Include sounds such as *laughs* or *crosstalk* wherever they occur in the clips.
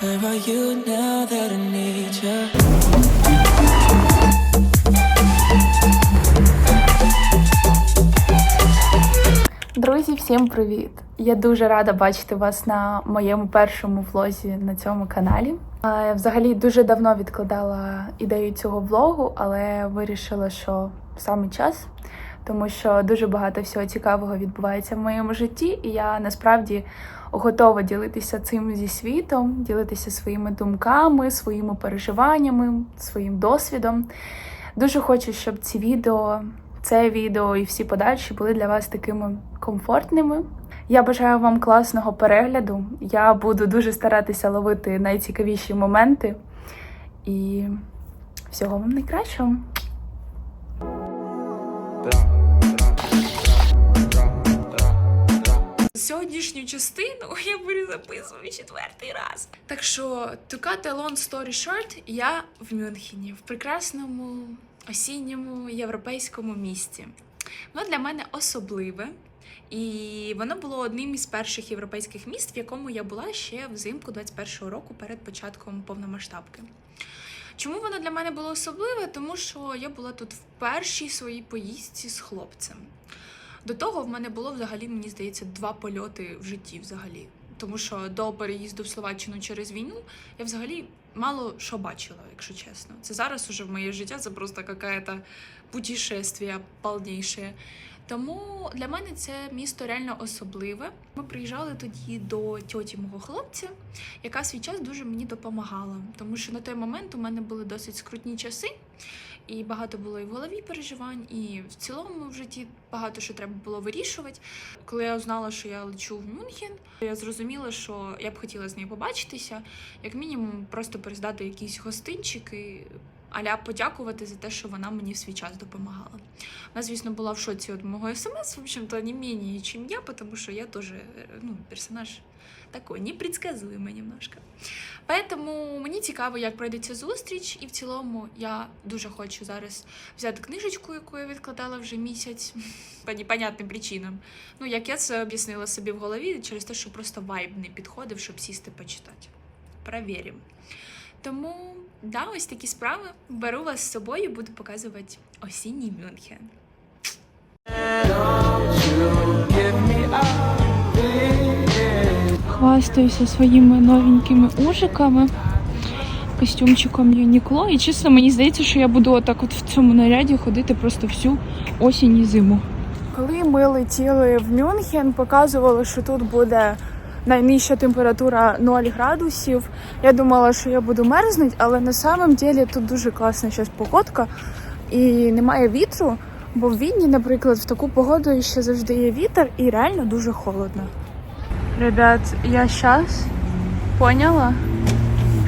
Where are you? Друзі, всім привіт! Я дуже рада бачити вас на моєму першому влозі на цьому каналі. Взагалі дуже давно відкладала ідею цього влогу, але вирішила, що саме час, тому що дуже багато всього цікавого відбувається в моєму житті, і я насправді готова ділитися цим зі світом, ділитися своїми думками, своїми переживаннями, своїм досвідом. Дуже хочу, щоб ці відео, це відео і всі подальші були для вас такими комфортними. Я бажаю вам класного перегляду. Я буду дуже старатися ловити найцікавіші моменти. І всього вам найкращого. Сьогоднішню частину *laughs* я перезаписую четвертий раз. Так що, to cut a long story short, я в Мюнхені, в прекрасному осінньому європейському місті. Воно для мене особливе, і воно було одним із перших європейських міст, в якому я була ще взимку 21-го року перед початком повномасштабки. Чому воно для мене було особливе? Тому що я була тут в першій своїй поїздці з хлопцем. До того в мене було взагалі, мені здається, два польоти в житті взагалі. Тому що до переїзду в Словаччину через війну я взагалі мало що бачила, якщо чесно. Це зараз уже в моє життя це просто какая-то путешествие повніше. Тому для мене це місто реально особливе. Ми приїжджали тоді до тьоті мого хлопця, яка свій час дуже мені допомагала. Тому що на той момент у мене були досить скрутні часи, і багато було і в голові переживань, і в цілому в житті багато що треба було вирішувати. Коли я узнала, що я лечу в Мюнхен, я зрозуміла, що я б хотіла з нею побачитися, як мінімум, просто перездати якісь гостинчики. Аля подякувати за те, що вона мені в свій час допомагала. Вона, звісно, була в шоці від мого смс, в общем-то, не менее, чем я, потому что я тоже, э, ну, персонаж такой непредсказуемый немножко. Поэтому мені цікаво, як пройде ця зустріч, і в цілому я дуже хочу зараз взяти книжечку, яку я відкладала вже місяць *laughs* по непонятним причинам. Ну, як я це об'яснила собі в голові, через те, що просто вайб не підходив, щоб сісти почитати. Провіримо. Тому, да, ось такі справи. Беру вас з собою, буду показувати осінній Мюнхен. Хвастаюся своїми новенькими ужиками, костюмчиком Юнікло. І чесно, мені здається, що я буду отак от в цьому наряді ходити просто всю осінь і зиму. Коли ми летіли в Мюнхен, показувало, що тут буде найнижча температура 0 градусів. Я думала, що я буду мерзнути, але на самом деле тут дуже класна зараз погодка і немає вітру. Бо в Відні, наприклад, в таку погоду ще завжди є вітер і реально дуже холодно. Ребят, я зараз поняла,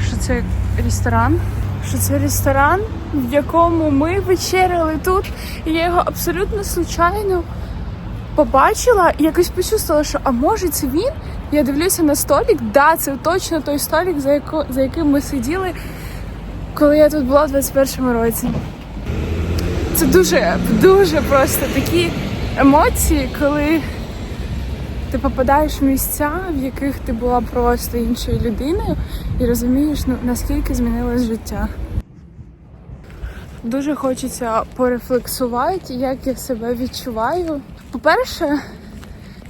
що це ресторан. Що це ресторан, в якому ми вечеряли тут. І я його абсолютно случайно побачила і якось почувствувала, що а може це він? Я дивлюся на столик. Да, це точно той столик, за, яко, за яким ми сиділи, коли я тут була в 21-му році. Це дуже, дуже просто такі емоції, коли ти попадаєш в місця, в яких ти була просто іншою людиною, і розумієш, ну наскільки змінилось життя. Дуже хочеться порефлексувати, як я себе відчуваю. По-перше,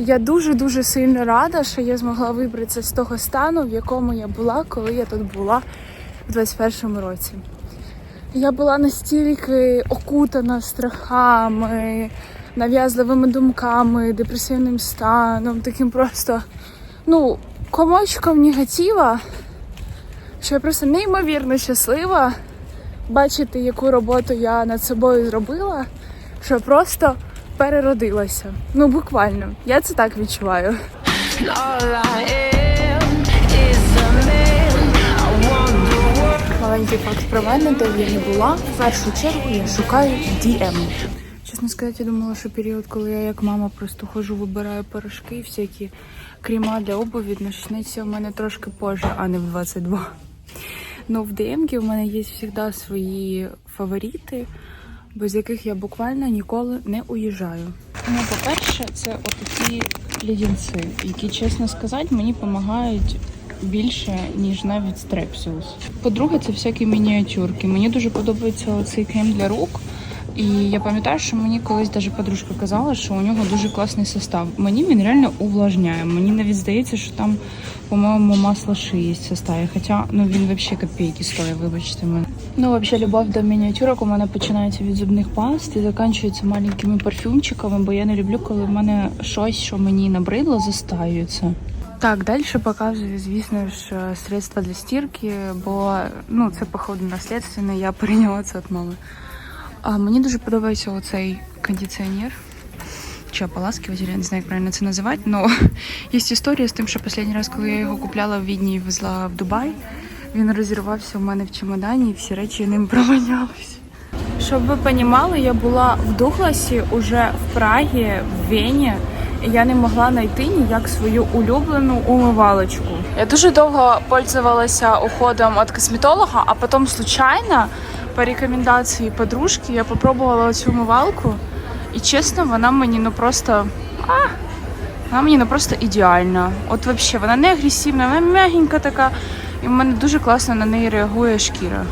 я дуже-дуже сильно рада, що я змогла вибратися з того стану, в якому я була, коли я тут була в 21-му році. Я була настільки окутана страхами, нав'язливими думками, депресивним станом, таким просто ну, комочком негатива, що я просто неймовірно щаслива бачити, яку роботу я над собою зробила, що просто переродилася. Ну, буквально, я це так відчуваю. Маленький факт про мене, де я не була. В першу чергу я шукаю DM. Чесно сказати, я думала, що період, коли я як мама просто хожу, вибираю порошки і всякі крема для обуві, почнеться у мене трошки позже, а не в 22. Ну, в DM у мене є завжди свої фаворити, без яких я буквально ніколи не уїжджаю. Ну, по-перше, це отакі лідінці, які, чесно сказати, мені допомагають більше, ніж навіть стрепсіус. По-друге, це всякі мініатюрки. Мені дуже подобається оцей крем для рук. І я пам'ятаю, що мені колись даже подружка казала, що у нього дуже класний состав. Мені він реально увлажняє. Мені навіть здається, що там, по-моєму, масло ши є в составі. Хоча ну він взагалі копійки стоїть, вибачте мене. Ну, взагалі, любов до мініатюрок у мене починається від зубних паст і закінчується маленькими парфюмчиками, бо я не люблю, коли в мене щось, що мені набридло, застаюється. Так, далі показую, звісно ж, средства для стірки, бо ну це походу наслідственне, я перейняла це від мами. А мені дуже подобається оцей кондиціонер. Чи ополаскиватель, я не знаю, як правильно це називати, але *laughs* є історія з тим, що останній раз, коли я його купляла в Відні і везла в Дубай, він розірвався у мене в чемодані і всі речі ним *laughs* провонялись. Щоб ви розуміли, я була в Дугласі уже в Прагі, в Вені. І я не могла знайти ніяк свою улюблену умивалочку. Я дуже довго пользувалася уходом від косметолога, а потім случайно по рекомендації подружки я попробувала цю умивалку. І чесно, вона мені ну просто. А, вона мені ну просто ідеальна. От взагалі, вона не агресивна, вона м'ягенька така, і в мене дуже класно на неї реагує шкіра.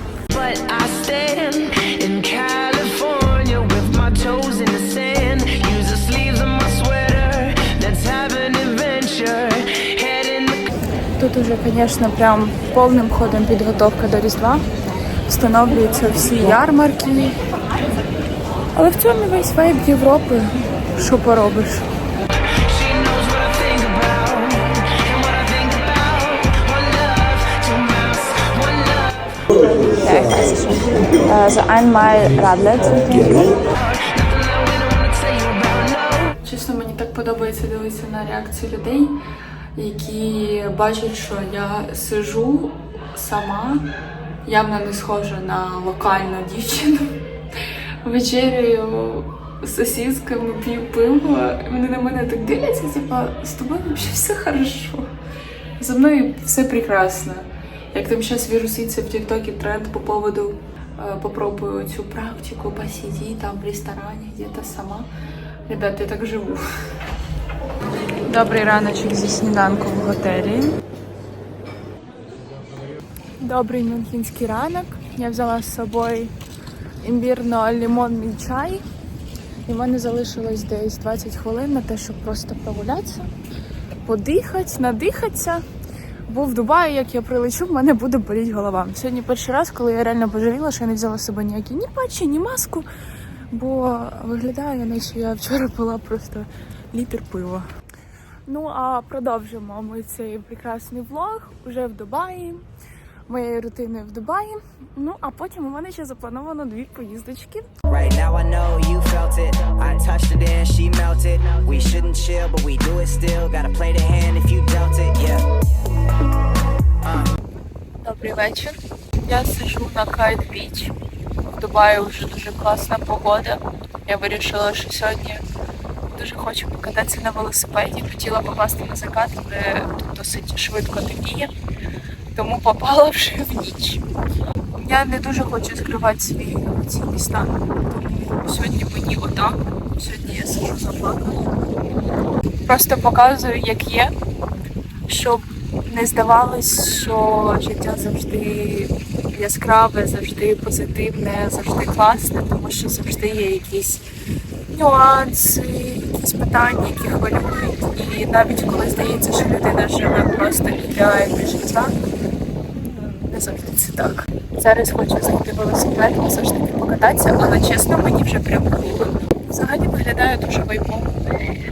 Тут уже, звісно, прям повним ходом підготовка до Різдва. Встановлюються всі ярмарки. Але в цьому весь вайб Європи. Що поробиш? Чесно, мені так подобається дивитися на реакцію людей, які бачать, що я сижу сама, явно не схожа на локальну дівчину. Вечеряю з сосісками, п'ю пиво. Вони на мене так дивляться, типа, з тобою взагалі все хорошо. За мною все прекрасно. Як там зараз віруситься в Тіктокі тренд по поводу е, попробую цю практику, посиди там в ресторані, где-то сама. Ребята, я так живу. Добрий раночок зі сніданку в готелі. Добрий мюнхенський ранок. Я взяла з собою імбірно-лимонний чай. І в мене залишилось десь 20 хвилин на те, щоб просто прогулятися, подихати, надихатися. Бо в Дубаї, як я прилечу, в мене буде боліти голова. Сьогодні перший раз, коли я реально пожаліла, що я не взяла з собою ніякі ні патчі, ні маску. Бо виглядає, наче я вчора пила просто літр пива. Ну а продовжимо ми цей прекрасний влог уже в Дубаї, моєю рутиною в Дубаї. Ну а потім у мене ще заплановано дві поїздочки. Right now I know you felt it. I touched it and she melted. We shouldn't chill, but we do it still. Gotta play the hand if you dealt it, yeah. Добрий вечір. Я сижу на Кайт Біч. В Дубаї вже дуже класна погода. Я вирішила, що сьогодні дуже хочу покататися на велосипеді. Хотіла попасти на закат, але тут досить швидко темніє, тому попала вже в ніч. Я не дуже хочу скривати свій емоційний стан, тому сьогодні мені отак. Сьогодні я сижу заплакана. Просто показую, як є, щоб не здавалось, що життя завжди яскраве, завжди позитивне, завжди класне, тому що завжди є якісь нюанси, якісь питання, які хвилюють. І навіть коли здається, що людина живе просто ідеальне життя, не завжди так. Зараз хочу зайти велосипед, все ж таки покататися, але чесно, мені вже прям круто. Взагалі виглядає дуже вайбово.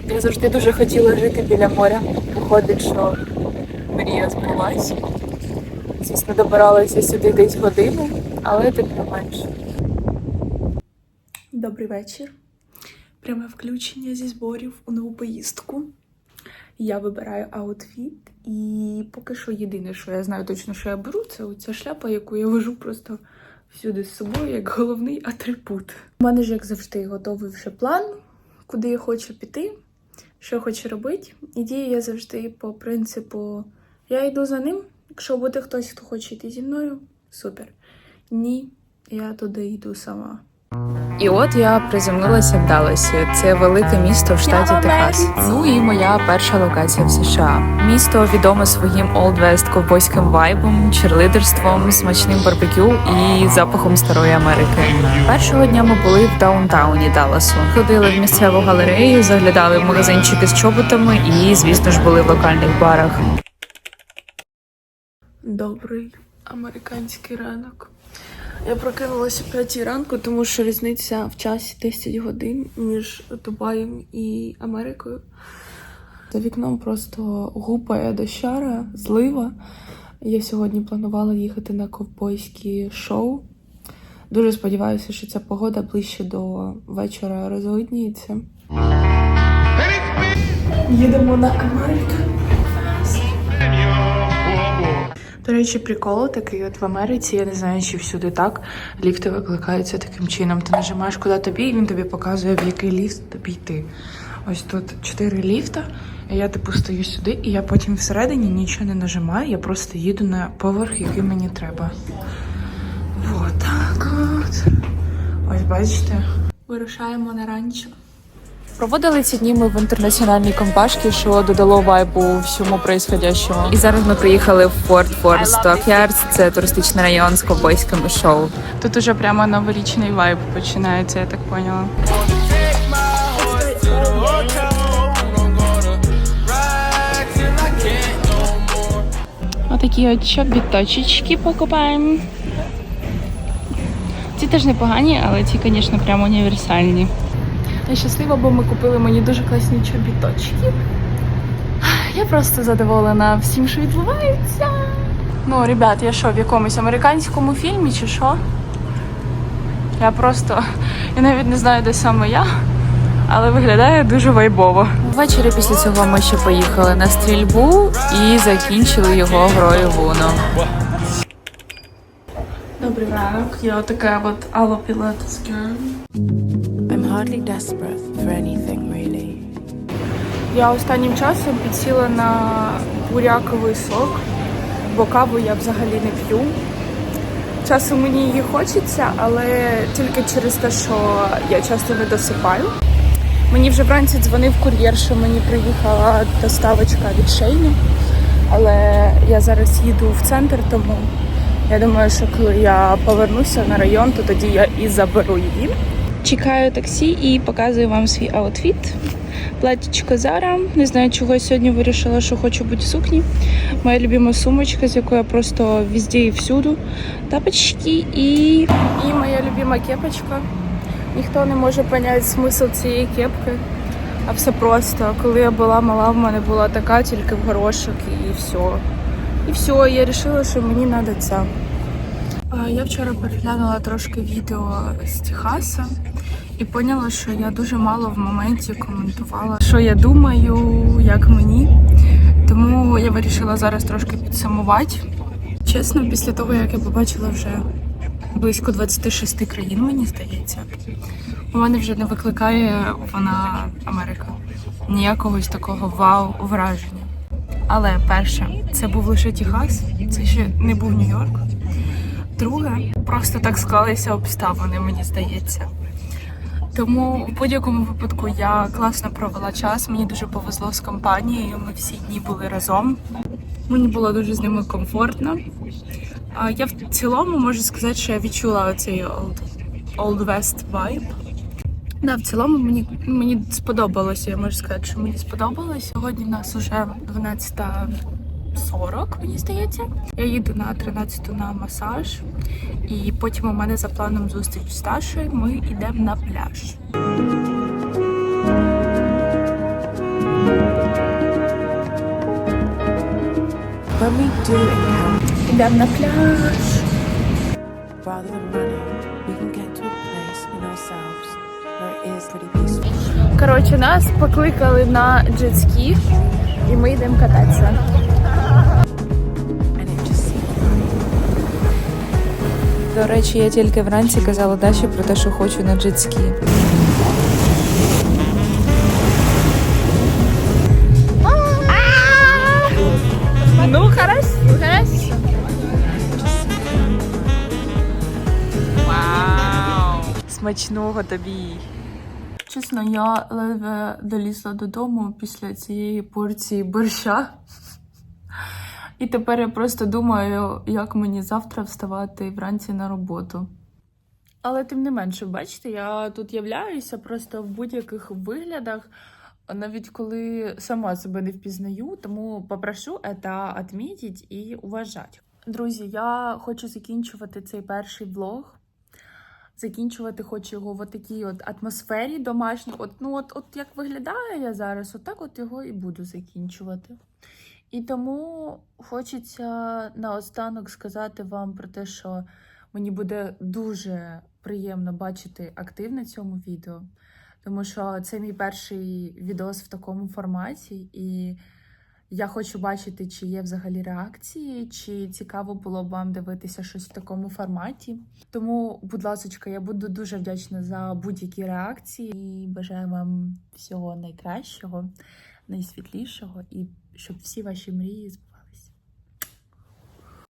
Я завжди дуже хотіла жити біля моря. Виходить, що мрія збулась. Звісно, добиралася сюди десь годину, але тим не менше. Добрий вечір. Пряме включення зі зборів у нову поїздку. Я вибираю аутфіт, і поки що єдине, що я знаю точно, що я беру, це оця шляпа, яку я вожу просто всюди з собою, як головний атрибут. У мене ж, як завжди, готовий вже план, куди я хочу піти, що хочу робити. І дію я завжди по принципу: я йду за ним. Якщо буде хтось, хто хоче йти зі мною, супер. Ні, я туди йду сама. І от я приземлилася в Далласі. Це велике місто в штаті Техас. Ну і моя перша локація в США. Місто відоме своїм Old West ковбойським вайбом, черлидерством, смачним барбекю і запахом старої Америки. Першого дня ми були в даунтауні Далласу. Ходили в місцеву галерею, заглядали в магазинчики з чоботами і, звісно ж, були в локальних барах. Добрий американський ранок. Я прокинулася о 5 ранку, тому що різниця в часі 10 годин між Дубаєм і Америкою. За вікном просто гупає дощара, злива. Я сьогодні планувала їхати на ковбойські шоу. Дуже сподіваюся, що ця погода ближче до вечора розвидніється. Їдемо на Америку. До речі, прикол такий от в Америці, я не знаю, чи всюди так. Ліфти викликаються таким чином. Ти нажимаєш, куди тобі, і він тобі показує, в який ліфт тобі йти. Ось тут чотири ліфта, і я типу стою сюди, і я потім всередині нічого не нажимаю, я просто їду на поверх, який мені треба. Вот так от. Ось бачите. Вирушаємо на ранчо. Проводили ці дні ми в інтернаціональній компашці, що додало вайбу всьому происходящому. І зараз ми приїхали в Форт Форс Стокярдс. Це туристичний район з ковбойськими шоу. Тут уже прямо новорічний вайб починається, я так поняла. Отакі от чобіточечки покупаємо. Ці теж непогані, але ці, звісно, прямо універсальні. Я щаслива, бо ми купили мені дуже класні чобіточки. Я просто задоволена всім, що відбувається. Ну, ребят, я що, в якомусь американському фільмі чи що? Я просто я навіть не знаю, де саме я, але виглядає дуже вайбово. Ввечері після цього ми ще поїхали на стрільбу і закінчили його грою в Уно. Добрий ранок, я отака от Алла Пілатес girl. Hardly desperate for anything, really. Я останнім часом підсіла на буряковий сок, бо каву я взагалі не п'ю. Часом мені її хочеться, але тільки через те, що я часто не досипаю. Мені вже вранці дзвонив кур'єр, що мені приїхала доставочка від Шейні, але я зараз їду в центр, тому я думаю, що коли я повернуся на район, то тоді я і заберу її. Чекаю таксі і показую вам свій аутфіт. Платічко Zara. Не знаю, чого я сьогодні вирішила, що хочу бути в сукні. Моя любима сумочка, з якою я просто везде і всюду. Тапочки і. І моя любима кепочка. Ніхто не може поняти смисл цієї кепки. А все просто. Коли я була мала, в мене була така, тільки в горошок і все. І все, я вирішила, що мені треба ця. Я вчора переглянула трошки відео з Техаса і поняла, що я дуже мало в моменті коментувала, що я думаю, як мені. Тому я вирішила зараз трошки підсумувати. Чесно, після того, як я побачила вже близько 26 країн, мені здається, у мене вже не викликає вона Америка. Ніякогось такого вау враження. Але перше, це був лише Техас, це ще не був Нью-Йорк. Друге, просто так склалися обставини, мені здається. Тому в будь-якому випадку я класно провела час. Мені дуже повезло з компанією. Ми всі дні були разом. Мені було дуже з ними комфортно. Я в цілому можу сказати, що я відчула оцей old, old West vibe. Да, в цілому мені, мені сподобалося. Я можу сказати, що мені сподобалось. Сьогодні в нас уже 12.40, мені здається. Я їду на 13 на масаж, і потім у мене за планом зустріч з Ташою. Ми йдемо на пляж. Йдемо на пляж. Коротше, нас покликали на джетські, і ми йдемо кататися. До речі, я тільки вранці казала Даші про те, що хочу на джетські. Ну, хорошо, хорошо. Смачного тобі. Чесно, я ледве долізла додому після цієї порції борща. І тепер я просто думаю, як мені завтра вставати вранці на роботу. Але тим не менше, бачите, я тут являюся просто в будь-яких виглядах, навіть коли сама себе не впізнаю, тому попрошу це відмітити і уважати. Друзі, я хочу закінчувати цей перший влог. Закінчувати хочу його в такій от атмосфері домашній. От, ну, от, от як виглядає я зараз, отак от його і буду закінчувати. І тому хочеться наостанок сказати вам про те, що мені буде дуже приємно бачити актив на цьому відео, тому що це мій перший відос в такому форматі, і я хочу бачити, чи є взагалі реакції, чи цікаво було б вам дивитися щось в такому форматі. Тому, будь ласка, я буду дуже вдячна за будь-які реакції і бажаю вам всього найкращого, найсвітлішого, і щоб всі ваші мрії.